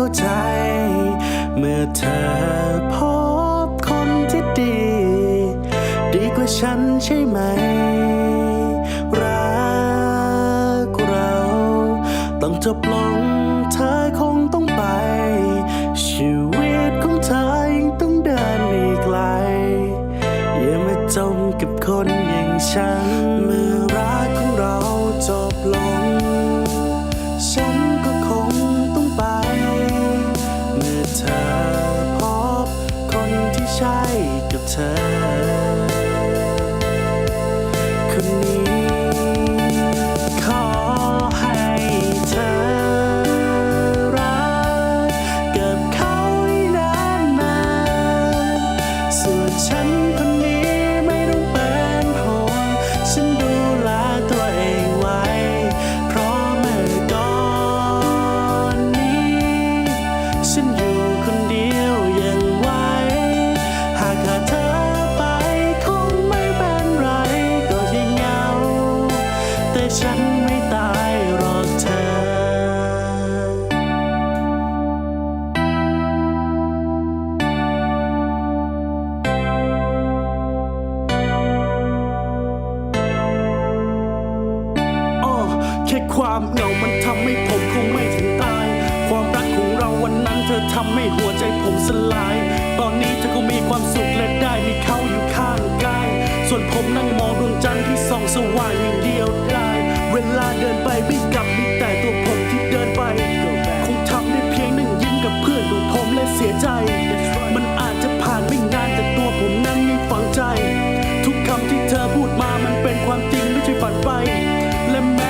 เ้าใจ เมื่อเธอพบคนที่ดี ดีกว่าฉันใช่ไหม รักเรา ต้องจบลงเธอ เธอคนนี้ แต่ฉันไม่ตายหรอกเธอ อ้อแค่ความเหงามันทำให้ผมคงไม่ถึงตาย ความรักของเราวันนั้นเธอทำให้หัวใจผมสลาย ตอนนี้เธอก็มีความสุขและได้มีเขาอยู่ข้างกาย ส่วนผมนั่งมองดวงจันทร์ที่ส่องสว่างอย่างเดียว เวลาเดินไปไม่กลับมีแต่ตัวผมที่เดินไป คงทำได้เพียงนั่งยิ้มกับเพื่อนของผมและเสียใจ มันอาจจะผ่านไม่นานแต่ตัวผมนั้นยังฝังใจ ทุกคำที่เธอพูดมามันเป็นความจริงไม่ใช่ฝันไป และแม้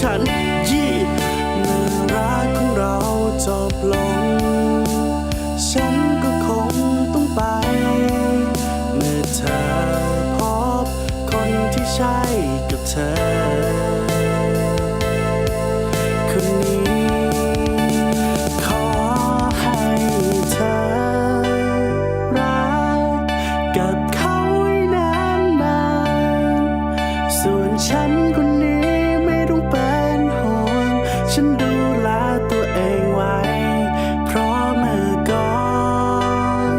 ฉันยี่เมื่อรักของเราจบลง ฉันก็คงต้องไป เมื่อเธอพบคนที่ใช่กับเธอ ฉันดูแลตัวเองไว้ เพราะเมื่อก่อ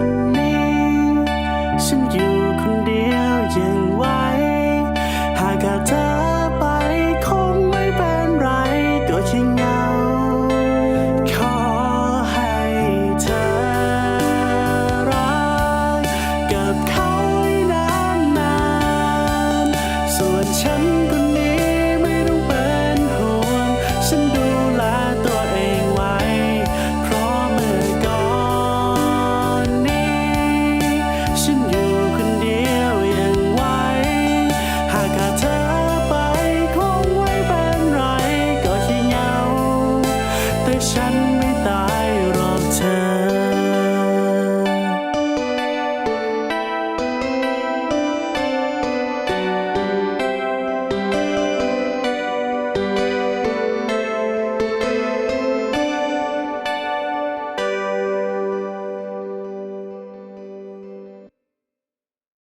นนี้ ฉันอยู่คนเดียวยังไหวหากเธอไปคงไม่เป็นไรก็แค่เงา ขอให้เธอรักกับเขานานๆส่วนฉันก็